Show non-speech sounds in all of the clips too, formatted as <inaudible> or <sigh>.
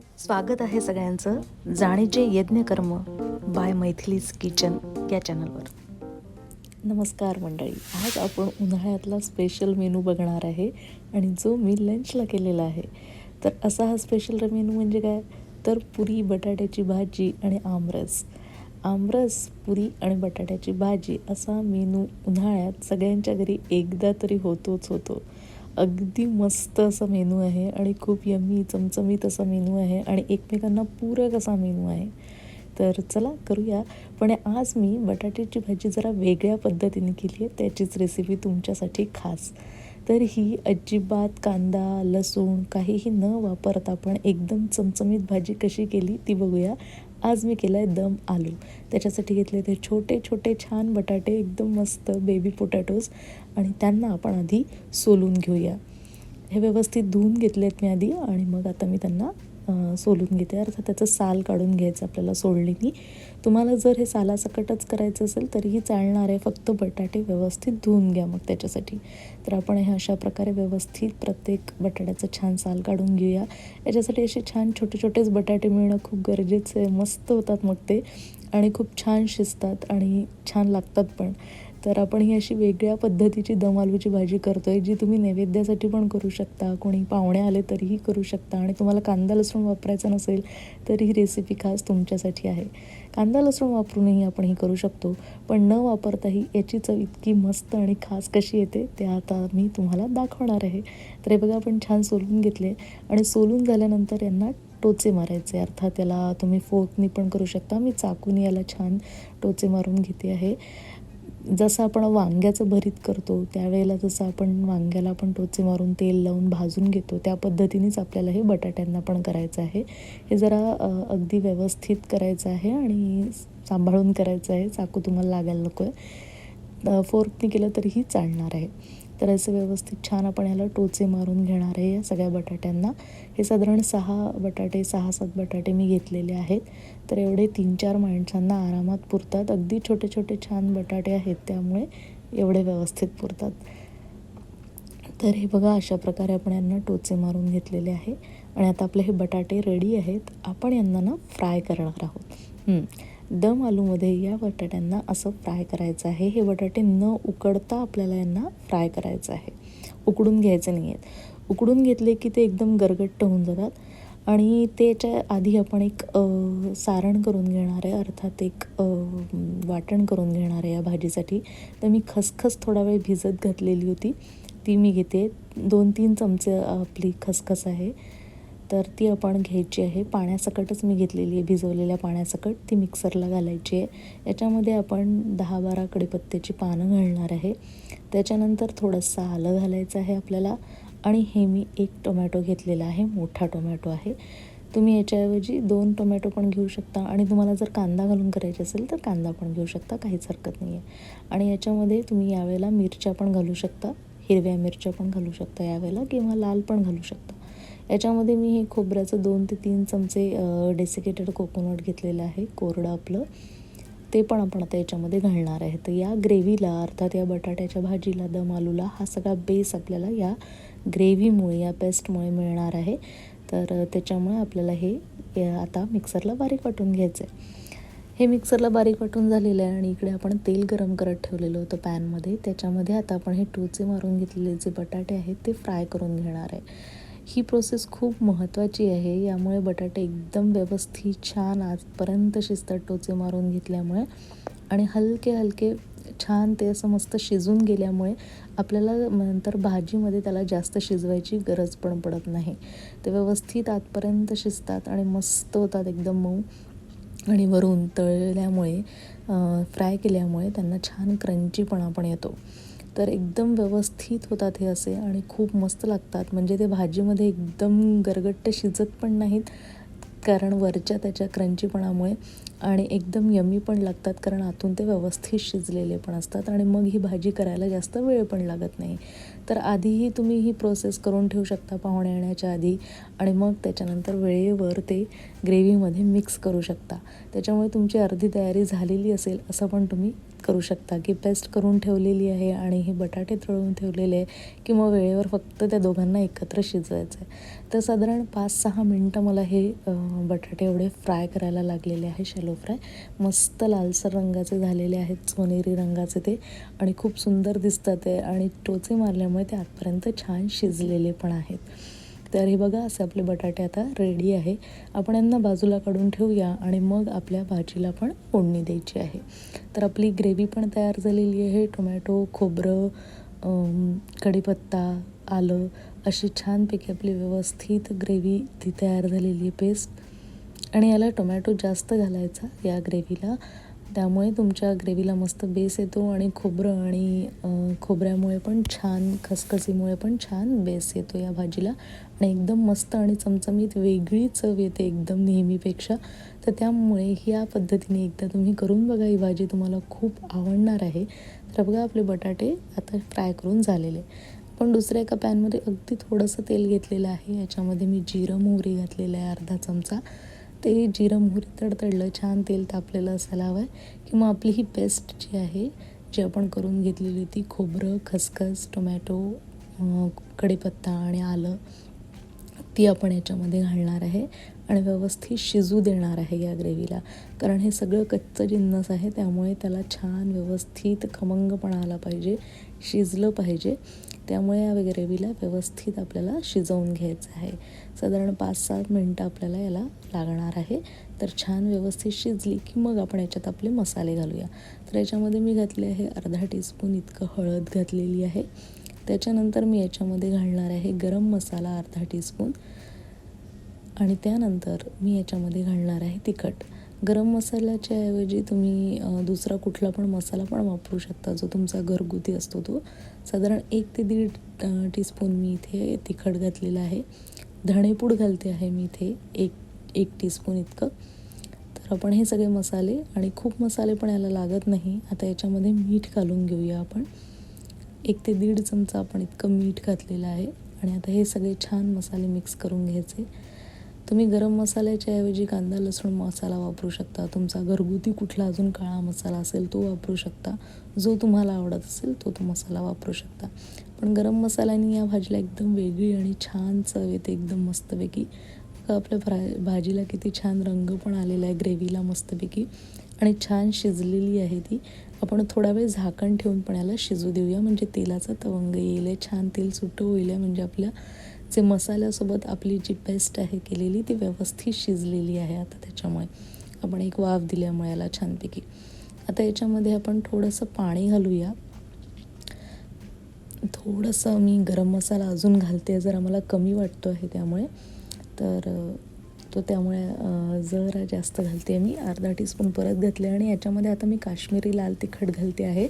स्वागत आहे सगळ्यांचं जाणीचे यज्ञकर्म बाय मैथिलीज किचन या चॅनलवर. नमस्कार मंडळी आज आपण उन्हाळ्यातला स्पेशल मेनू बघणार आहे आणि जो मी लंचला केलेला आहे. तर असा हा स्पेशल मेनू म्हणजे काय? तर पुरी बटाट्याची भाजी आणि आमरस. आमरस पुरी आणि बटाट्याची भाजी असा मेनू उन्हाळ्यात सगळ्यांच्या घरी एकदा तरी होतोच होतो. अगदी मस्त असा मेनू आहे आणि खूप यम्मी चमचमीत असा मेनू आहे आणि एकमेकांना पूरक असा मेनू आहे. तर चला करूया. पण आज मी बटाट्याची भाजी जरा वेगळ्या पद्धतीने केली आहे त्याचीच रेसिपी तुमच्यासाठी खास. तर ही अजिबात कांदा लसूण काहीही न वापरता पण एकदम चमचमीत भाजी कशी केली ती बघूया. आज मी केलं आहे दम आलू. त्याच्यासाठी घेतले ते छोटे छोटे छान बटाटे एकदम मस्त बेबी पोटॅटोज आणि त्यांना आपण आधी सोलून घेऊया. हे व्यवस्थित धुवून घेतले आहेत मी आधी आणि मग आता मी त्यांना सोलून घेते. अर्थात त्याचं साल काढून घ्यायचं आपल्याला सोडलीनी तुम्हाला जर हे सालासकटच करायचं असेल तरीही चालणार आहे फक्त बटाटे व्यवस्थित धुवून घ्या मग त्याच्यासाठी. तर आपण हे अशा प्रकारे व्यवस्थित प्रत्येक बटाट्याचं छान साल काढून घेऊया. याच्यासाठी असे छान छोटे छोटेच बटाटे मिळणं खूप गरजेचं आहे. मस्त होतात मग ते. आणि खूप छान शिजतात आणि छान लागतात पण. तर आपण ही अशी वेगळ्या पद्धतीची दम आलूची भाजी करतो आहे जी तुम्ही नैवेद्यासाठी पण करू शकता. कोणी पाहुणे आले तरीही करू शकता. आणि तुम्हाला कांदा लसूण वापरायचा नसेल तर ही रेसिपी खास तुमच्यासाठी आहे. कांदा लसूण वापरूनही आपण ही करू शकतो. पण न वापरताही याची चव इतकी मस्त आणि खास कशी येते ते आता मी तुम्हाला दाखवणार आहे. तर हे बघा आपण छान सोलून घेतले. आणि सोलून झाल्यानंतर यांना टोचे मारायचे. अर्थात याला तुम्ही फोर्कनी पण करू शकता. मी चाकूनी याला छान टोचे मारून घेते आहे. जसं आपण वांग्याचं भरीत करतो त्यावेळेला जसं आपण वांग्याला आपण टोचे मारून तेल लावून भाजून घेतो त्या पद्धतीनेच आपल्याला हे बटाट्यांना पण करायचं आहे. हे जरा अगदी व्यवस्थित करायचं आहे आणि सांभाळून करायचं आहे चाकू तुम्हाला लागायला नको आहे फोर्कने केलं तरीही चालणार आहे. तर असं व्यवस्थित छान आपण याला टोचे मारून घेणार आहे या सगळ्या बटाट्यांना. हे साधारण सहा बटाटे सहा सात बटाटे मी घेतलेले आहेत. तर एवढे तीन चार माणसांना आरामात पुरतात. अगदी छोटे छोटे छान बटाटे आहेत त्यामुळे एवढे व्यवस्थित पुरतात. तर हे बघा अशा प्रकारे आपण यांना टोचे मारून घेतलेले आहे. आणि आता आपले हे बटाटे रेडी आहेत. आपण यांना ना फ्राय करणार आहोत. दम आलूमध्ये या बटाट्यांना असं फ्राय करायचं आहे. हे बटाटे न उकडता आपल्याला यांना फ्राय करायचं आहे. उकडून घ्यायचे नाही आहेत उकडून घेतले की ते एकदम गरगट्ट होऊन जातात. आणि त्याच्या आधी आपण एक सारण करून घेणार आहे. अर्थात एक वाटण करून घेणार आहे या भाजीसाठी. तर मी खसखस थोडा वेळ भिजत घातलेली होती. ती मी घेते. दोन तीन चमचे आपली खसखस आहे. तर ती आपण घ्यायची आहे. पाण्यासकटच मी घेतलेली आहे. भिजवलेल्या पाण्यासकट ती मिक्सरला घालायची आहे. याच्यामध्ये आपण दहा बारा कडीपत्त्याची पानं घालणार आहे. त्याच्यानंतर थोडंसं आलं घालायचं आहे आपल्याला. आणि हे मी एक टोमॅटो घेतलेला आहे. मोठा टोमॅटो आहे. तुम्ही याच्याऐवजी दोन टोमॅटो पण घेऊ शकता. आणि तुम्हाला जर कांदा घालून करायचे असेल तर कांदा पण घेऊ शकता. काहीच हरकत नाही आहे. आणि याच्यामध्ये तुम्ही यावेळेला मिरच्या पण घालू शकता. हिरव्या मिरच्या पण घालू शकता यावेळेला किंवा लाल पण घालू शकता. याच्यामध्ये मी हे खोबऱ्याचं दोन ते तीन चमचे डेसिकेटेड कोकोनट घेतलेलं आहे कोरडं आपलं. ते पण आपण आता याच्यामध्ये घालणार आहे. तर या ग्रेव्हीला अर्थात या बटाट्याच्या भाजीला दम आलूला हा सगळा बेस आपल्याला या ग्रेव्हीमुळे या पेस्टमुळे मिळणार आहे. तर त्याच्यामुळे आपल्याला हे आता मिक्सरला बारीक वाटून घ्यायचं आहे हे मिक्सरला बारीक वाटून झालेलं आहे आणि इकडे आपण तेल गरम करत ठेवलेलं होतं पॅनमध्ये त्याच्यामध्ये आता आपण हे टोचे मारून घेतलेले जे बटाटे आहेत ते फ्राय करून घेणार आहे. ही प्रोसेस खूप महत्त्वाची आहे. यामुळे बटाटे एकदम व्यवस्थित छान आजपर्यंत शिजतात. टोचे मारून घेतल्यामुळे आणि हलके हलके छान ते असं मस्त शिजून गेल्यामुळे आपल्याला नंतर भाजीमध्ये त्याला जास्त शिजवायची गरज पण पडत नाही. ते व्यवस्थित आतपर्यंत शिजतात आणि मस्त होतात एकदम मऊ. आणि वरून तळल्यामुळे फ्राय केल्यामुळे त्यांना छान क्रंचीपणा पण येतो. तर एकदम व्यवस्थित होतात हे असे आणि खूप मस्त लागतात. म्हणजे ते भाजीमध्ये एकदम गरगट्ट शिजत पण नाहीत कारण वरच्या त्याच्या क्रंचीपणामुळे आणि एकदम यमी पण लागतात कारण आतून ते व्यवस्थित शिजलेले पण असतात आणि मग ही भाजी करायला जास्त वेळ पण लागत नाही. तर आधीही तुम्ही ही प्रोसेस करून ठेवू शकता पाहुणे येण्याच्या आधी आणि मग त्याच्यानंतर वेळेवर ते ग्रेव्हीमध्ये मिक्स करू शकता. त्याच्यामुळे तुमची अर्धी तयारी झालेली असेल असं पण तुम्ही करू शकता की पेस्ट करून ठेवलेली आहे आणि हे बटाटे तळून ठेवलेले आहे किंवा वेळेवर फक्त त्या दोघांना एकत्र शिजवायचं आहे तर साधारण पाच सहा मिनटं मला हे बटाटे एवढे फ्राय करायला लागलेले आहे शॅलो फ्राय मस्त लालसर रंगाचे झालेले आहेत सोनेरी रंगाचे ते. आणि खूप सुंदर दिसतात ते. आणि टोचे मारल्यामुळे ते आतपर्यंत छान शिजलेले पण आहेत. तर हे बघा असे आपले बटाटे आता रेडी आहे. आपण यांना बाजूला काढून ठेवूया आणि मग आपल्या भाजीला पण फोडणी द्यायची आहे. तर आपली ग्रेव्ही पण तयार झालेली आहे. टोमॅटो खोबरं कढीपत्ता आलं अशी छानपैकी आपली व्यवस्थित ग्रेव्ही ती तयार झालेली आहे पेस्ट आणि याला टोमॅटो जास्त घालायचा या ग्रेव्हीला त्यामुळे तुमच्या ग्रेव्हीला मस्त बेस येतो आणि खोबरं आणि खोबऱ्यामुळे पण छान खसखसीमुळे पण छान बेस येतो या भाजीला. आणि एकदम मस्त आणि चमचमीत वेगळी चव येते एकदम नेहमीपेक्षा. तर त्यामुळे ह्या पद्धतीने एकदा तुम्ही करून बघा ही भाजी तुम्हाला खूप आवडणार आहे. तर बघा आपले बटाटे आता फ्राय करून झालेले. पण दुसऱ्या एका पॅनमध्ये अगदी थोडंसं तेल घेतलेलं आहे. याच्यामध्ये मी जिरं मोहरी घातलेलं आहे अर्धा चमचा. ते जिरं मोहरी तडतडलं छान तेल तापलेलं असायला हवं आहे किंवा आपली ही पेस्ट जी आहे जी आपण करून घेतलेली ती खोबरं खसखस टोमॅटो कढीपत्ता आणि आलं ती आपण याच्यामध्ये घालणार आहे आणि व्यवस्थित शिजू देणार आहे या ग्रेव्हीला. कारण हे सगळं कच्चं जिन्नस आहे त्यामुळे त्याला छान व्यवस्थित खमंगपणा आला पाहिजे शिजलं पाहिजे. त्यामुळे या ग्रेव्हीला व्यवस्थित आपल्याला शिजवून घ्यायचं आहे. साधारण पाच सात मिनटं आपल्याला याला लागणार आहे. तर छान व्यवस्थित शिजली की मग आपण याच्यात आपले मसाले घालूया. तर याच्यामध्ये मी घातले आहे अर्धा टीस्पून इतकं हळद घातलेली आहे. त्याच्यानंतर मी याच्यामध्ये घालणार आहे गरम मसाला अर्धा टीस्पून आणि त्यानंतर मी याच्यामध्ये घालणार आहे तिखट. गरम मसाल्याच्या ऐवजी तुम्ही दुसरा कुठला पण मसाला पण वापरू शकता जो तुमचा घरगुती असतो तो. साधारण एक ते दीड टीस्पून मी इथे तिखट घातलेलं आहे. धणेपूड घालते आहे मी इथे एक एक टीस्पून इतकं. तर आपण हे सगळे मसाले आणि खूप मसाले पण याला लागत नाही. आता याच्यामध्ये मीठ घालून घेऊया आपण. एक ते दीड चमचा आपण इतकं मीठ घातलेलं आहे. आणि आता हे सगळे छान मसाले मिक्स करून घ्यायचे. तुम्ही गरम मसाल्याच्या ऐवजी कांदा लसूण मसाला वापरू शकता. तुमचा घरगुती कुठला अजून काळा मसाला असेल तो वापरू शकता. जो तुम्हाला आवडत असेल तो तो मसाला वापरू शकता. पण गरम मसाल्याने या भाजीला एकदम वेगळी आणि छान चव येते. एकदम मस्तपैकी. आपल्या भा भाजीला किती छान रंग पण आलेला आहे. ग्रेव्हीला मस्तपैकी. आणि छान शिजलेली आहे ती. आपण थोडा वेळ झाकण ठेवून पण याला शिजू देऊया. म्हणजे तेलाचा तवंग येईल आहे, छान तेल सुटं होईल आहे. म्हणजे आपल्या जे मसाल्यासोबत आपली जी पेस्ट आहे केलेली ती व्यवस्थित शिजलेली आहे आता त्याच्यामुळे. आपण एक वाफ दिल्यामुळे याला छानपैकी. आता याच्यामध्ये आपण थोडंसं पाणी घालूया. थोडंसं मी गरम मसाला अजून घालते जरा मला कमी वाटतो आहे त्यामुळे. तर तो त्यामुळे जरा जास्त घालते मी. अर्धा टीस्पून परत घातले आणि याच्यामध्ये आता मी काश्मीरी लाल तिखट घालते आहे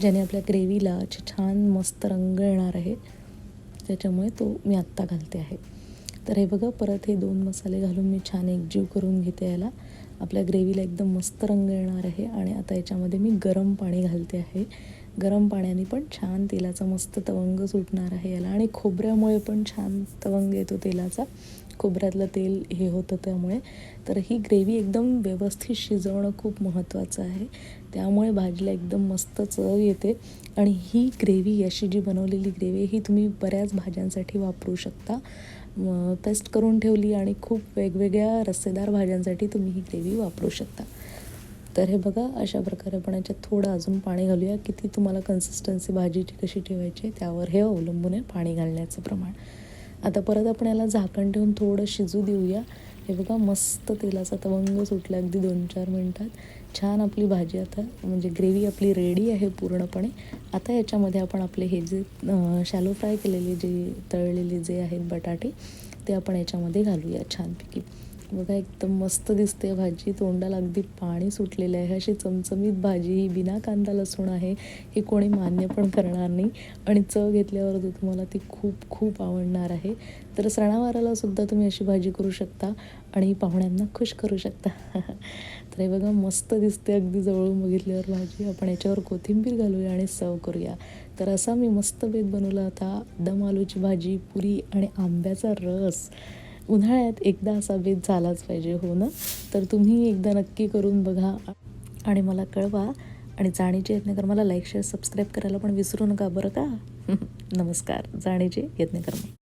ज्याने आपल्या ग्रेव्हीला छान मस्त रंग येणार आहे. त्याच्यामुळे तो मी आत्ता घालते आहे. तर हे बघा परत हे दोन मसाले घालून मी छान एकजीव करून घेते याला. आपल्या ग्रेव्हीला एकदम मस्त रंग येणार आहे आणि आता याच्यामध्ये मी गरम पाणी घालते आहे. गरम पाण्याने पण छान तेलाचा मस्त तवंग सुटणार आहे याला आणि खोबऱ्यामुळे पण छान तवंग येतो तेलाचा. खोबऱ्यातलं तेल हे होतं त्यामुळे. तर ही ग्रेव्ही एकदम व्यवस्थित शिजवणं खूप महत्त्वाचं आहे. त्यामुळे भाजीला एकदम मस्त चव येते. आणि ही ग्रेव्ही अशी जी बनवलेली ग्रेव्ही ही तुम्ही बऱ्याच भाज्यांसाठी वापरू शकता. पेस्ट करून ठेवली आणि खूप वेगवेगळ्या रस्सेदार भाज्यांसाठी तुम्ही ही ग्रेव्ही वापरू शकता. तर हे बघा अशा प्रकारे आपण याच्यात थोडं अजून पाणी घालूया. किती तुम्हाला कन्सिस्टन्सी भाजीची कशी ठेवायची आहे त्यावर हे अवलंबून आहे पाणी घालण्याचं प्रमाण. आता परत आपण याला झाकण ठेवून थोडं शिजू देऊया. हे बघा मस्त तेलाचा तवंग सुटला अगदी दोन चार मिनटात. छान आपली भाजी आता म्हणजे ग्रेव्ही आपली रेडी आहे पूर्णपणे. आता याच्यामध्ये आपण आपले हे जे शॅलो फ्राय केलेले जे तळलेले जे आहेत बटाटे ते आपण याच्यामध्ये घालूया छानपैकी. बघा एकदम मस्त दिसते भाजी. तोंडाला अगदी पाणी सुटलेलं आहे. अशी चमचमीत भाजी ही बिना कांदा लसूण आहे हे कोणी मान्य पण करणार नाही. आणि चव घेतल्यावर तर तुम्हाला ती खूप खूप आवडणार आहे. तर सणावाराला सुद्धा तुम्ही अशी भाजी करू शकता आणि पाहुण्यांना खुश करू शकता. <laughs> तर हे बघा मस्त दिसते. अगदी जवळून बघितल्यावर भाजी. आपण याच्यावर कोथिंबीर घालूया आणि सर्व करूया. तर असा मी मस्त बेत बनवला होता. दम आलूची भाजी पुरी आणि आंब्याचा रस. उन्हाळ्यात एकदा असा बेत झालाच पाहिजे हो ना? तर तुम्ही एकदा नक्की करून बघा आणि मला कळवा आणि जाणीचे मला लाईक शेअर सबस्क्राईब करायला पण विसरू नका बरं का? <laughs> नमस्कार. जाणीचे यत्नकर्मा